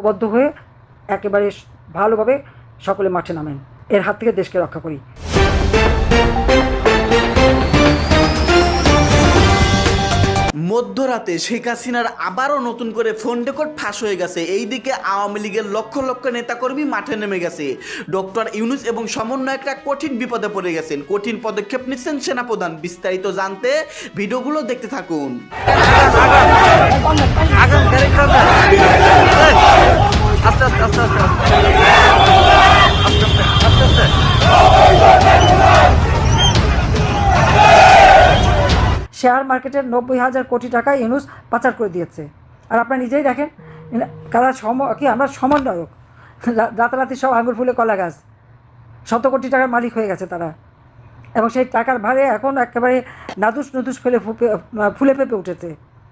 ঐক্যবদ্ধ হয়ে একেবারে ভালোভাবে সকলে মাঠে নামেন এর হাত থেকে দেশকে রক্ষা করি মধ্যরাতে শেখ হাসিনার আবারও নতুন করে ফোন রেকর্ড ফাঁস হয়ে গেছে এইদিকে আওয়ামী লীগের লক্ষ লক্ষ নেতাকর্মী মাঠে নেমে গেছে ডক্টর ইউনুস এবং সমন্বয়করা কঠিন বিপদে পড়ে গেছেন কঠিন পদক্ষেপ নিচ্ছেন সেনাপ্রধান বিস্তারিত জানতে ভিডিওগুলো দেখতে থাকুন শেয়ার মার্কেটের নব্বই হাজার কোটি টাকা ইউনুস পাচার করে দিয়েছে। আর আপনারা নিজেই দেখেন কারা সম কি, আমরা সমন্বয়ক। রাতারাতি সব আঙুর ফুলে কলা গাছ। শত কোটি টাকার মালিক হয়ে গেছে তারা। এবং সেই টাকার ভারে এখন একেবারে নাদুস নুদুস ফেলে ফুলে ফেপে উঠেছে।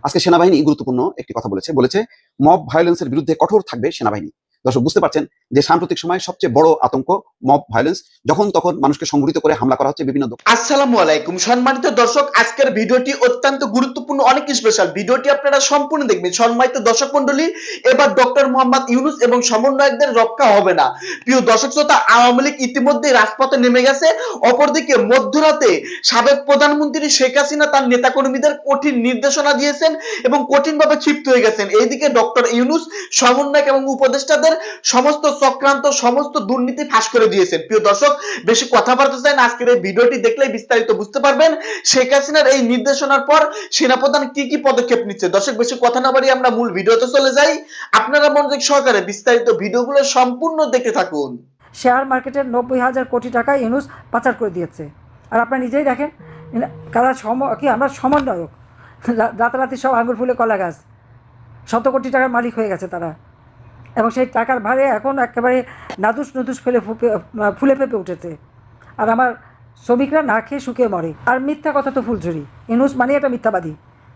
আজকে সেনাবাহিনী গুরুত্বপূর্ণ একটি কথা বলেছে। বলেছে মব ভায়োলেন্সের বিরুদ্ধে কঠোর থাকবে সেনাবাহিনী। দর্শক, বুঝতে পারছেন যে সাম্প্রতিক সময় সবচেয়ে বড় আতঙ্ক মব ভায়োলেন্স যখন তখন মানুষকে সংগঠিত করে হামলা করা হচ্ছে বিভিন্ন আসসালামু আলাইকুম। সম্মানিত দর্শক, আজকের ভিডিওটি অত্যন্ত গুরুত্বপূর্ণ, অনেক স্পেশাল ভিডিওটি আপনারা সম্পূর্ণ দেখবেন। সম্মানিত দর্শক মন্ডলী এবার ডক্টর মোহাম্মদ ইউনুস এবং সমন্বয়কদের রক্ষা হবে না। প্রিয় দর্শক শ্রোতা, আওয়ামী লীগ ইতিমধ্যে রাজপথে নেমে গেছে। অপরদিকে মধ্যরাতে সাবেক প্রধানমন্ত্রী শেখ হাসিনা তার নেতাকর্মীদের কঠিন নির্দেশনা দিয়েছেন এবং কঠিনভাবে ক্ষিপ্ত হয়ে গেছেন। এইদিকে ডক্টর ইউনুস, সমন্বয়ক এবং উপদেষ্টাদের সমস্ত চক্রান্ত, সমস্ত দুর্নীতি ফাঁস করে দিয়েছেন প্রিয় দর্শক, বেশি কথা বলতে চাই না। আজকের এই ভিডিওটি দেখলে বিস্তারিত বুঝতে পারবেন। শেখ হাসিনার এই নির্দেশনার পর সেনাপ্রধান কি কি পদক্ষেপ নিচ্ছে? দর্শক, বেশি কথা না বাড়িয়ে আমরা মূল ভিডিওতে চলে যাই। আপনারা মনোযোগ সহকারে বিস্তারিত ভিডিওগুলো সম্পূর্ণ দেখতে থাকুন। শেয়ার মার্কেটের নব্বই হাজার কোটি টাকা ইউনুস পাচার করে দিয়েছে। আর আপনারা নিজেই দেখেন, কারা সম, কি, আমরা সমন্বয়ক। রাতারাতি সব আঙুর ফুলে কলা গাছ। শত কোটি টাকার মালিক হয়ে গেছে তারা। এবং সেই টাকার ভারে এখন একেবারে নাদুস নুদুস ফেলে ফুলে পেঁপে উঠেছে। আর আমার শ্রমিকরা না খেয়ে শুকিয়ে মরে। আর মিথ্যা কথা তো ফুলঝুরি। ইনুস মানে একটা মিথ্যাবাদী।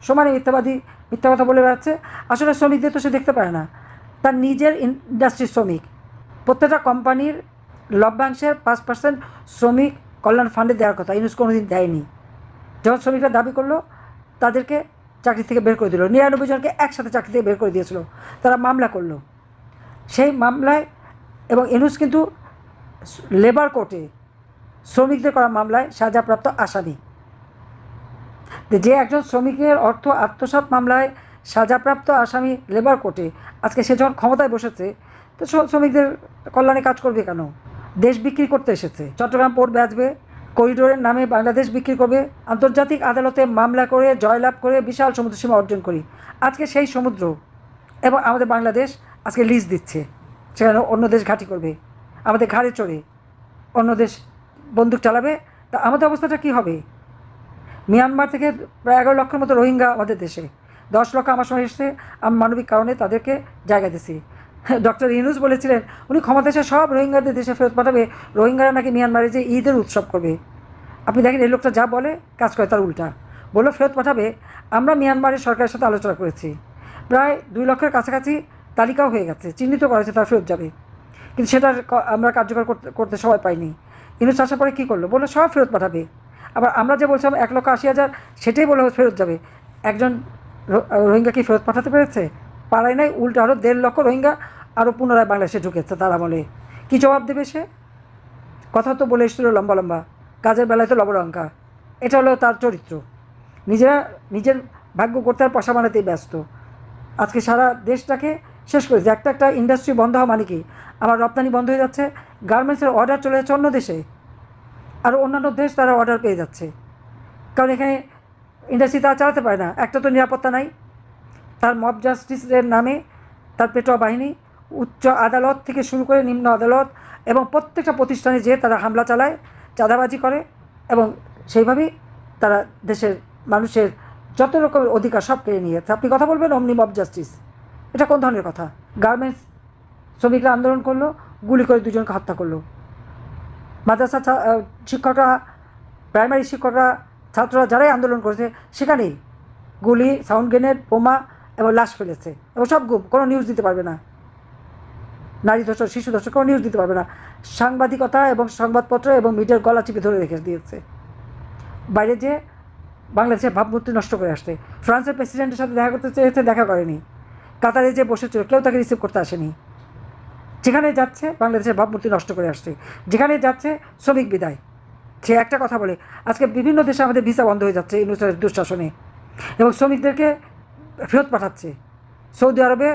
সমানে মিথ্যাবাদী, মিথ্যা কথা বলে বেড়াচ্ছে। আসলে শ্রমিকদের তো সে দেখতে পারে না। তার নিজের ইন্ডাস্ট্রির শ্রমিক। প্রত্যেকটা কোম্পানির লভ্যাংশের পাঁচ পার্সেন্ট শ্রমিক কল্যাণ ফান্ডে দেওয়ার কথা। ইউনুস কোনোদিন দেয়নি। যখন শ্রমিকরা দাবি করল, তাদেরকে চাকরি থেকে বের করে দিল। নিরানব্বই জনকে একসাথে চাকরি থেকে বের করে দিয়েছিল। তারা মামলা করল। সেই মামলায় এবং এনুস কিন্তু লেবার কোর্টে শ্রমিকদের করা মামলায় সাজাপ্রাপ্ত আসামি। যে একজন শ্রমিকের অর্থ আত্মসাৎ মামলায় সাজাপ্রাপ্ত আসামি লেবার কোর্টে আজকে সে যখন ক্ষমতায় বসেছে, তো শ্র- শ্রমিকদের কল্যাণে কাজ করবে কেন? দেশ বিক্রি করতে এসেছে। চট্টগ্রাম পোর্ট বেচবে করিডোরের নামে বাংলাদেশ বিক্রি করবে, আন্তর্জাতিক আদালতে মামলা করে, জয়লাভ করে, বিশাল সমুদ্র সীমা অর্জন করি। আজকে সেই সমুদ্র এবং আমাদের বাংলাদেশ আজকে লিজ দিচ্ছে। সেখানে অন্য দেশ ঘাঁটি করবে। আমাদের ঘাড়ে চড়ে। অন্য দেশ বন্দুক চালাবে। তা আমাদের অবস্থাটা কী হবে? মিয়ানমার থেকে প্রায় এগারো লক্ষের মতো রোহিঙ্গা আমাদের দেশে। দশ লক্ষ আমার সময় এসেছে। আমি মানবিক কারণে তাদেরকে জায়গা দিছি ডক্টর ইউনুস বলেছিলেন, উনি ক্ষমতা এসে সব রোহিঙ্গাদের দেশে ফেরত পাঠাবে। রোহিঙ্গারা নাকি মিয়ানমারে যে ঈদের উৎসব করবে। আপনি দেখেন, এই লোকটা যা বলে, কাজ করে তার উল্টা। বলল, ফেরত পাঠাবে। আমরা মিয়ানমারের সরকারের সাথে আলোচনা করেছি। প্রায় দুই লক্ষের কাছাকাছি তালিকাও হয়ে গেছে, চিহ্নিত করা হয়েছে তার ফেরত যাবে। কিন্তু সেটা আমরা কার্যকর করতে করতে সময় পাইনি। ইউনুস আসার পরে কী করল? বলল, সব ফেরত পাঠাবে। আবার আমরা যে বলছিলাম এক লক্ষ আশি হাজার, সেটাই বলে ফেরত যাবে। একজন রোহিঙ্গা কি ফেরত পাঠাতে পেরেছে? পাড়ায় নাই, উল্টো আরও দেড় লক্ষ রোহিঙ্গা আরও পুনরায় বাংলাদেশে ঢুকেছে তার আমলে। কী জবাব দেবে সে? কথা তো বলে এসেছিল লম্বা লম্বা। কাজের বেলায় তো লবলঙ্কা এটা হলো তার চরিত্র। নিজেরা, নিজের ভাগ্য করতে আর পয়সা বানাতেই ব্যস্ত। আজকে সারা দেশটাকে শেষ করেছে একটা একটা ইন্ডাস্ট্রি বন্ধ হওয়া মানে কি? আমার রপ্তানি বন্ধ হয়ে যাচ্ছে গার্মেন্টসের অর্ডার চলে যাচ্ছে অন্য দেশে। আর অন্যান্য দেশ তারা অর্ডার পেয়ে যাচ্ছে। কারণ এখানে ইন্ডাস্ট্রি তারা চালাতে পারে না। একটা তো নিরাপত্তা নাই। তার মব জাস্টিসের নামে তার পেটোয়া বাহিনী উচ্চ আদালত থেকে শুরু করে নিম্ন আদালত এবং প্রত্যেকটা প্রতিষ্ঠানে যেয়ে তারা হামলা চালায়, চাঁদাবাজি করে এবং সেইভাবেই তারা দেশের মানুষের যত রকমের অধিকার সব কেড়ে নিয়েছে আপনি কথা বলবেন অমনি মব জাস্টিস এটা কোন ধরনের কথা? গার্মেন্টস শ্রমিকরা আন্দোলন করল, গুলি করে দুজনকে হত্যা করল। মাদ্রাসা শিক্ষকরা প্রাইমারি শিক্ষকরা, ছাত্ররা যারাই আন্দোলন করেছে, সেখানেই গুলি সাউন্ড গ্রেনেড বোমা এবং লাশ ফেলেছে। এবং সব গুম, কোনো নিউজ দিতে পারবে না। নারী ধর্ষণ শিশু ধর্ষণ কোনো নিউজ দিতে পারবে না। সাংবাদিকতা এবং সংবাদপত্র এবং মিডিয়ার গলা চিপে ধরে রেখে দিয়েছে। বাইরে যে বাংলাদেশের ভাবমূর্তি নষ্ট করে আসছে। ফ্রান্সের প্রেসিডেন্টের সাথে দেখা করতে চেয়েছে, দেখা করেনি। কাতারে যে বসেছিল, কেউ তাকে রিসিভ করতে আসেনি। যেখানে যাচ্ছে, বাংলাদেশের ভাবমূর্তি নষ্ট করে আসছে। যেখানে যাচ্ছে, শ্রমিক বিদায়। সে একটা কথা বলে, আজকে বিভিন্ন দেশে আমাদের ভিসা বন্ধ হয়ে যাচ্ছে ইউনুসের দুঃশাসনে। এবং শ্রমিকদেরকে ফেরত পাঠাচ্ছে। সৌদি আরবে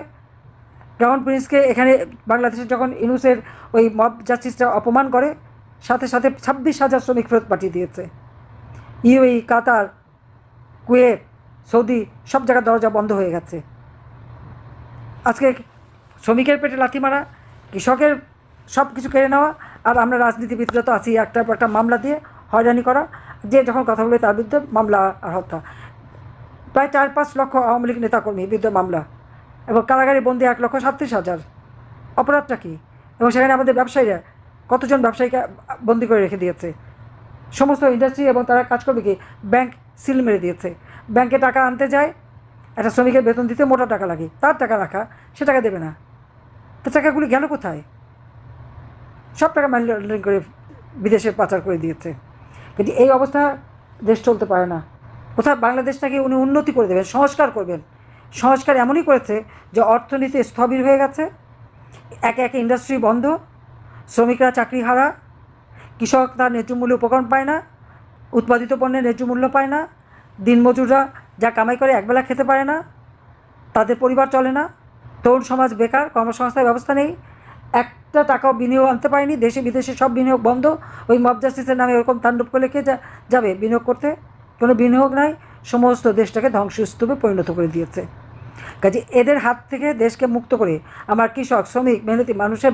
ক্রাউন প্রিন্সকে এখানে বাংলাদেশে যখন ইউনুসের ওই মব জাস্টিসটা অপমান করে, সাথে সাথে ছাব্বিশ হাজার শ্রমিক ফেরত পাঠিয়ে দিয়েছে। ইউএই, কাতার, কুয়েত, সৌদি, সব জায়গার দরজা বন্ধ হয়ে গেছে। আজকে শ্রমিকের পেটে লাথি মারা, কৃষকের সব কিছু কেড়ে নেওয়া, আর আমরা রাজনীতিবিদরা তো আছি, একটা একটা মামলা দিয়ে হয়রানি করা, যে যখন কথা বলে তার বিরুদ্ধে মামলা আর হত্যা। প্রায় চার পাঁচ লক্ষ আওয়ামী লীগ নেতাকর্মী বিরুদ্ধে মামলা, এবং কারাগারে বন্দি এক লক্ষ সাতত্রিশ হাজার। অপরাধটা কী? এবং সেখানে আমাদের ব্যবসায়ীরা কতজন ব্যবসায়ীকে বন্দি করে রেখে দিয়েছে? সমস্ত ইন্ডাস্ট্রি এবং তারা কাজ করবে কি? ব্যাংক সিল মেরে দিয়েছে। ব্যাংকে টাকা আনতে যায় একটা শ্রমিকের বেতন দিতে মোটা টাকা লাগে, তার টাকা রাখা, সে টাকা দেবে না। তো টাকাগুলি গেল কোথায়? সব টাকা মানি লন্ডারিং করে বিদেশে পাচার করে দিয়েছে। কিন্তু এই অবস্থা দেশ চলতে পারে না। কোথাও বাংলাদেশটাকে উনি উন্নতি করে দেবেন, সংস্কার করবেন। সংস্কার এমনই করেছে যে অর্থনীতি স্থবির হয়ে গেছে, একে একে ইন্ডাস্ট্রি বন্ধ, শ্রমিকরা চাকরি হারা, কৃষক তার ন্যায্য মূল্য উপকরণ পায় না, উৎপাদিত পণ্যের ন্যায্য মূল্য পায় না, দিনমজুররা যা কামাই করে একবেলা খেতে পারে না, তাদের পরিবার চলে না, তরুণ সমাজ বেকার কর্মসংস্থার ব্যবস্থা নেই, একটা টাকাও বিনিয়োগ আনতে পারেনি, দেশে বিদেশে সব বিনিয়োগ বন্ধ, ওই মব জাস্টিসের নামে এরকম তাণ্ডব করলে কে যাবে বিনিয়োগ করতে, কোনো বিনিয়োগ নাই, সমস্ত দেশটাকে ধ্বংসস্তূপে পরিণত করে দিয়েছে। কাজে এদের হাত থেকে দেশকে মুক্ত করে আমার কৃষক, শ্রমিক, মেহনতি মানুষের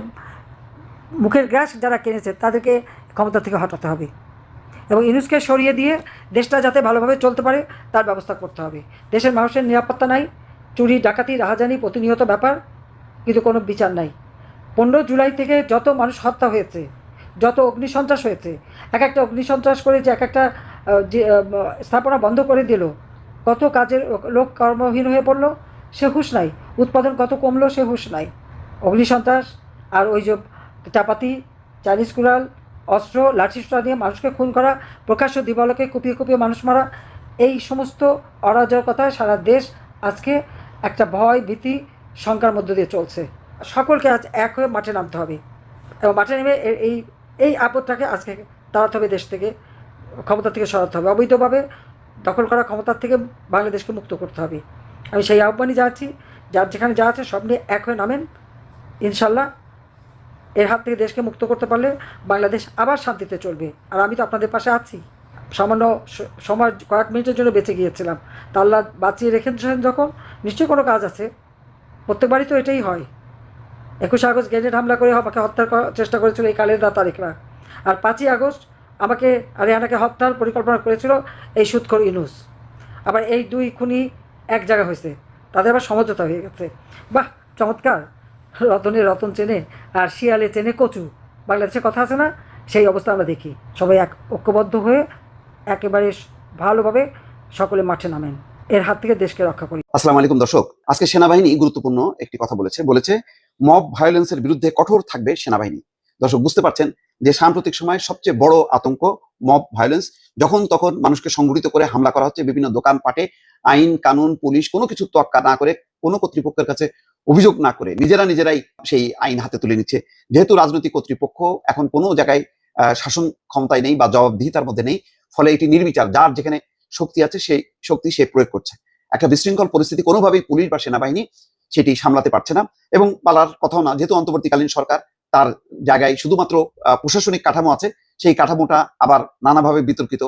মুখের গ্যাস যারা কিনেছে, তাদেরকে ক্ষমতা থেকে হটাতে হবে। এবং ইউনুসকে সরিয়ে দিয়ে দেশটা যাতে ভালোভাবে চলতে পারে, তার ব্যবস্থা করতে হবে। দেশের মানুষের নিরাপত্তা নাই, চুরি, ডাকাতি, রাহাজানি প্রতিনিয়ত ব্যাপার, কিন্তু কোনো বিচার নাই। পনেরো জুলাই থেকে যত মানুষ হত্যা হয়েছে, যত অগ্নিসন্ত্রাস হয়েছে, এক একটা অগ্নিসন্ত্রাস করে যে এক একটা যে স্থাপনা বন্ধ করে দিল, কত কাজের লোক কর্মহীন হয়ে পড়ল, সে হুঁশ নাই। উৎপাদন কত কমলো, সে হুশ নাই। অগ্নিসন্ত্রাস আর ওই যে চাপাতি, চাইনিজ কুড়াল অস্ত্র লাঠিসোঁটা দিয়ে মানুষকে খুন করা, প্রকাশ্য দিবালকে কুপিয়ে কুপিয়ে মানুষ মারা, এই সমস্ত অরাজকতায় সারা দেশ আজকে একটা ভয়, ভীতি, শঙ্কার মধ্য দিয়ে চলছে। সকলকে আজ এক হয়ে মাঠে নামতে হবে এবং মাঠে নেমে এই এই আপদটাকে আজকে তাড়াতে হবে দেশ থেকে ক্ষমতা থেকে সরাতে হবে। অবৈধভাবে দখল করা ক্ষমতার থেকে বাংলাদেশকে মুক্ত করতে হবে। আমি সেই আহ্বানই যাচ্ছি যার যেখানে যা আছে সব নিয়ে এক হয়ে নামেন। ইনশাল্লাহ এর হাত থেকে দেশকে মুক্ত করতে পারলে বাংলাদেশ আবার শান্তিতে চলবে। আর আমি তো আপনাদের পাশে আছি। সামান্য সময় কয়েক মিনিটের জন্য বেঁচে গিয়েছিলাম। তা আল্লাহ বাঁচিয়ে রেখেছেন যখন, নিশ্চয়ই কোনো কাজ আছে। প্রত্যেকবারই তো এটাই হয়। একুশে আগস্ট গ্রেনেড হামলা করে আমাকে হত্যার চেষ্টা করেছিল এই কালের দা তারিখরা আর পাঁচই আগস্ট আমাকে আরিয়ানাকে হত্যার পরিকল্পনা করেছিল এই সুৎখর ইনুস আবার এই দুই খুনি এক জায়গা হয়েছে। তাদের আবার সমঝোতা হয়ে গেছে। বাহ, চমৎকার। রতনে রতন চেনে আর শিয়ালে চেনে কচু। বাংলাদেশে কথা আছে না? সেই অবস্থা আমরা দেখি। সবাই এক ঐক্যবদ্ধ হয়ে একেবারে ভালোভাবে সকলে মাঠে নামেন। এর হাত থেকে দেশকে রক্ষা করি। আসসালামু আলাইকুম দর্শক। আজকে সেনাবাহিনী গুরুত্বপূর্ণ একটি কথা বলেছে। বলেছে, মব ভায়োলেন্সের বিরুদ্ধে কঠোর থাকবে সেনাবাহিনী। দর্শক, বুঝতে পারছেন যে সাম্প্রতিক সময়ে সবচেয়ে বড় আতঙ্ক মব ভায়োলেন্স। যখন তখন মানুষকে সংগঠিত করে হামলা করা হচ্ছে বিভিন্ন দোকানপাটে। আইন, কানুন, পুলিশ কোনো কিছু তোয়াক্কা না করে কোনো কর্তৃপক্ষের কাছে অভিযোগ না করে নিজেরা নিজেরাই সেই আইন হাতে তুলে নিচ্ছে। যেহেতু রাজনৈতিক কর্তৃপক্ষ এখন কোনো জায়গায় শাসন ক্ষমতায় নেই বা জবাবদিহিতার মধ্যে নেই, ফলে এটি নির্বিচার, যার যেখানে শক্তি আছে সেই শক্তি সে প্রয়োগ করছে। একটা বিশৃঙ্খল পরিস্থিতি কোনোভাবেই পুলিশ বা সেনাবাহিনী সেটি সামলাতে পারছে না এবং পালার কথাও না। যেহেতু অন্তর্বর্তীকালীন সরকার, তার জায়গায় শুধুমাত্র প্রশাসনিক কাঠামো আছে, সেই কাঠামোটা আবার নানাভাবে বিতর্কিত।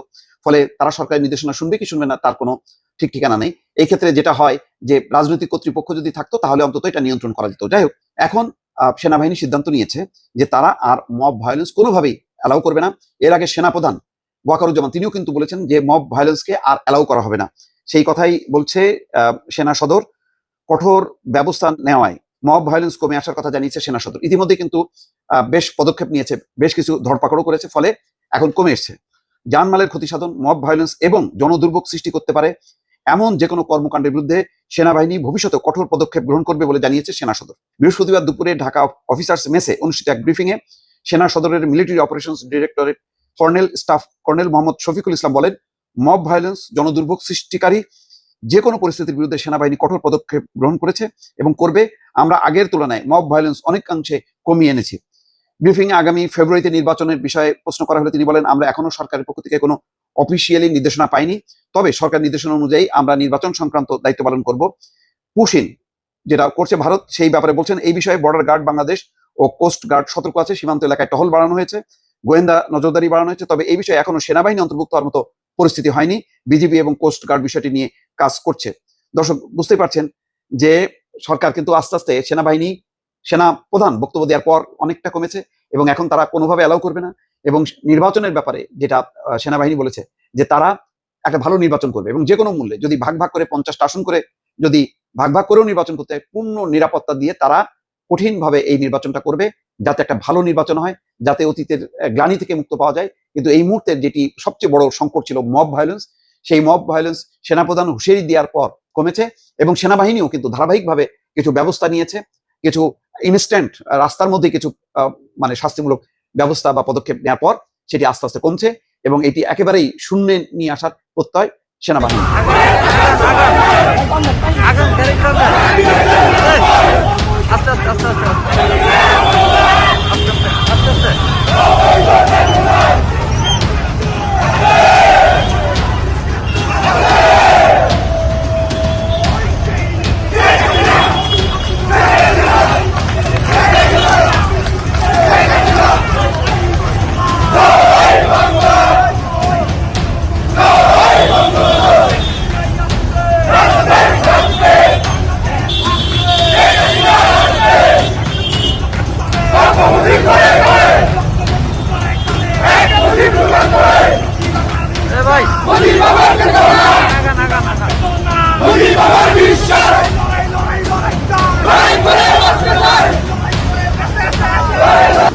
ফলে তারা সরকারের নির্দেশনা শুনবে কি শুনবে না, তার কোনো ঠিক ঠিকানা নেই। এই ক্ষেত্রে যেটা হয় যে রাজনৈতিক কর্তৃপক্ষ যদি থাকতো, তাহলে অন্তত এটা নিয়ন্ত্রণ করা যেত। যাই হোক, এখন সেনাবাহিনী সিদ্ধান্ত নিয়েছে যে তারা আর মব ভায়োলেন্স কোনোভাবেই অ্যালাউ করবে না। এর আগে সেনাপ্রধান ওয়াকারুজ্জামান, তিনিও কিন্তু বলেছেন যে মব ভায়োলেন্সকে আর অ্যালাউ করা হবে না। সেই কথাই বলছে সেনা সদর। কঠোর ব্যবস্থা নেওয়ায় মব ভায়োলেন্স কমে আসার কথা জানিয়েছে সেনা সদর। ইতিমধ্যে কিন্তু বেশ পদক্ষেপ নিয়েছে, বেশ কিছু ধরপাকড়ও করেছে, ফলে এখন কমে এসছে। জানমালের ক্ষতি সাধন মব ভায়োলেন্স এবং জনদুর্ভোগ সৃষ্টি করতে পারে। এমন যে কোনো কর্মকাণ্ডের বিরুদ্ধে সেনাবাহিনী ভবিষ্যতে কঠোর পদক্ষেপ গ্রহণ করবে বলে জানিয়েছে সেনা সদর। বৃহস্পতিবার দুপুরে ঢাকা অফিসার্স মেসে অনুষ্ঠিত এক ব্রিফিং এ সেনা সদরের military operations directorate colonel staff colonel Mohammad Shafiqul Islam বলেন, মব ভায়োলেন্স, জনদুর্ভোগ সৃষ্টিকারী যে কোনো পরিস্থিতির বিরুদ্ধে সেনাবাহিনী কঠোর পদক্ষেপ গ্রহণ করেছে এবং করবে। আমরা আগের তুলনায় মব ভায়োলেন্স অনেকাংশে কমিয়ে এনেছি। ব্রিফিং আগামী ফেব্রুয়ারিতে নির্বাচনের বিষয়ে প্রশ্ন করা হলে তিনি বলেন, আমরা এখনও সরকারের পক্ষ থেকে কোনো অফিসিয়ালি নির্দেশনা পাইনি। তবে সরকার নির্দেশনা অনুযায়ী আমরা নির্বাচন সংক্রান্ত দায়িত্ব পালন করব। পুশিন যেটা করছে ভারত, সেই ব্যাপারে বলছেন, এই বিষয়ে বর্ডার গার্ড বাংলাদেশ ও কোস্ট গার্ড সতর্ক আছে। সীমান্ত এলাকায় টহল বাড়ানো হয়েছে, গোয়েন্দা নজরদারি বাড়ানো হয়েছে, তবে এই বিষয়ে এখনও সেনাবাহিনী অন্তর্ভুক্ত হওয়ার মতো পরিস্থিতি হয়নি। বিজিবি এবং কোস্ট গার্ড বিষয়টি নিয়ে কাজ করছে। দর্শক, বুঝতেই পারছেন যে সরকার কিন্তু আস্তে আস্তে সেনাবাহিনী সেনা প্রধান বক্তব্য দেওয়ার পর অনেকটা কমেছে এবং এখন তারা কোনোভাবে অ্যালাউ করবে না। এবং নির্বাচনের ব্যাপারে যেটা সেনাবাহিনী বলেছে যে তারা একটা ভালো নির্বাচন করবে এবং যে কোনো মূল্যে যদি ভাগ ভাগ করে পঞ্চাশটা আসন করে যদি ভাগ ভাগ করেও নির্বাচন করতে হয়, পূর্ণ নিরাপত্তা দিয়ে তারা কঠিনভাবে এই নির্বাচনটা করবে যাতে একটা ভালো নির্বাচন হয়, যাতে অতীতের গ্লানি থেকে মুক্ত পাওয়া যায়। কিন্তু এই মুহূর্তে যেটি সবচেয়ে বড় সংকট ছিল মব ভায়োলেন্স সেই মব ভায়োলেন্স সেনাপ্রধান হুঁশিয়ারি দেওয়ার পর কমেছে এবং সেনাবাহিনীও কিন্তু ধারাবাহিকভাবে কিছু ব্যবস্থা নিয়েছে, কিছু ইনস্ট্যান্ট রাস্তার মধ্যে কিছু মানে শাস্তিমূলক ব্যবস্থা বা পদক্ষেপ নেওয়ার পর সেটি আস্তে আস্তে কমছে এবং এটি একেবারেই শূন্যে নিয়ে আসার প্রত্যয় সেনাবাহিনী আস্তে আস্তে আস্তে আস্তে আস্তে আস্তে আস্তে এ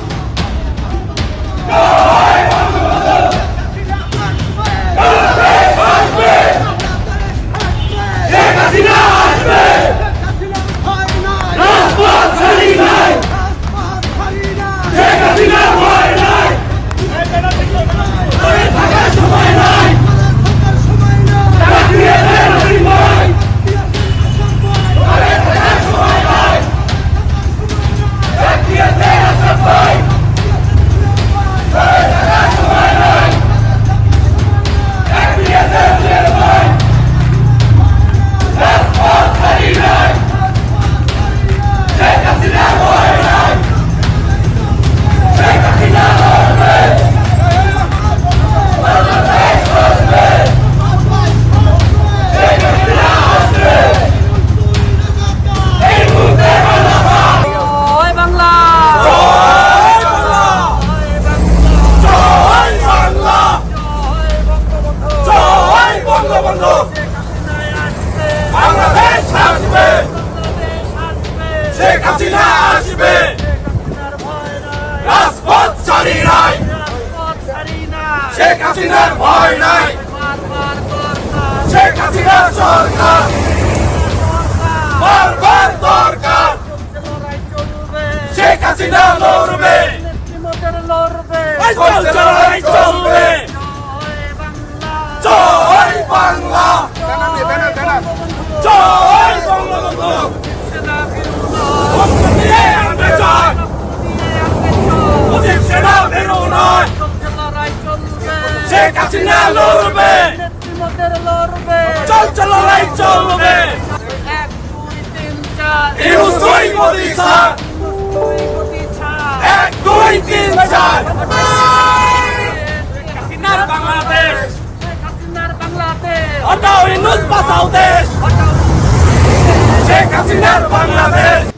ছাড়ি নাই। শেখ হাসিনার ভয় নাই। শেখ হাসিনার সরকার। শেখ হাসিনা লড়বে। লড়াই চলবে। জয় বাংলা। জয় বঙ্গবন্ধু। মুক্তি দিয়ে চলবে ইউজ দুই মোদি স্যার এক দুই তিন চার। হাসিনার বাংলাদেশ। হটাও ইনুস বাঁচাও দেশ। শেখ হাসিনার বাংলাদেশ।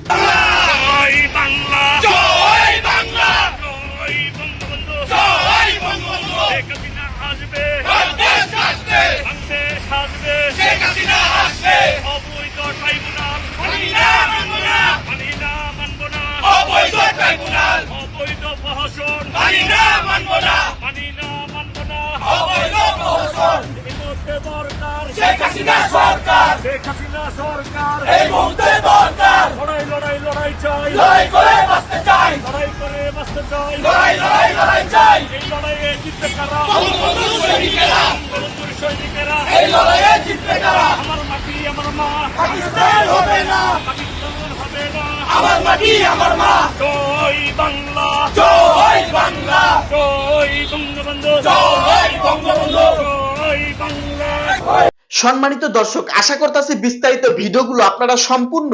করে বাঁচতে চাই লড়াই লড়াই লড়াই চাই এই লড়াইয়ে জিতবে কারা বঙ্গবন্ধুর সৈনিকেরা বঙ্গবন্ধুর সৈনিকেরা এই লড়াইয়ে জিতবে কারা আমার মাটি আমার মা পাকিস্তান হবে না পাকিস্তান হবে না আমার মাটি আমার মা জয় বাংলা। জয় বাংলা। জয় বঙ্গবন্ধু জয় বঙ্গবন্ধু জয় বাংলা। সম্মানিত দর্শক, আশা করতেছি বিস্তারিত ভিডিওগুলো আপনারা সম্পূর্ণ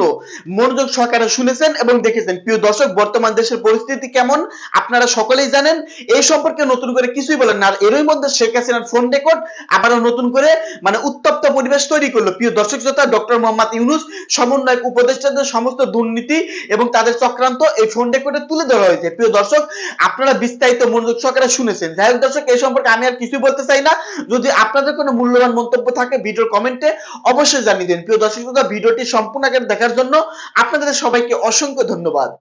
মনোযোগ সহকারে শুনেছেন এবং দেখেছেন। প্রিয় দর্শক, বর্তমান দেশের পরিস্থিতি কেমন? আপনারা সকলেই জানেন, এই সম্পর্কে নতুন করে কিছুই বলেন না। আর এরই মধ্যে শেখ হাসিনার ফোন রেকর্ড আবারও নতুন করে মানে উত্তপ্ত পরিবেশ তৈরি করল। প্রিয় দর্শক শ্রোতা, ডক্টর মোহাম্মদ ইউনুস সমন্বয়ক, উপদেষ্টাদের সমস্ত দুর্নীতি এবং তাদের চক্রান্ত এই ফোন রেকর্ডে তুলে ধরা হয়েছে। প্রিয় দর্শক, আপনারা বিস্তারিত মনোযোগ সহকারে শুনেছেন। যাই হোক দর্শক, এই সম্পর্কে আমি আর কিছুই বলতে চাই না। যদি আপনাদের কোনো মূল্যবান মন্তব্য থাকে ভিডিওর কমেন্টে অবশ্যই জানিয়ে দিন। প্রিয় দর্শক ভিডিওটি সম্পূর্ণ আগে দেখার জন্য আপনাদের সবাইকে অসংখ্য ধন্যবাদ।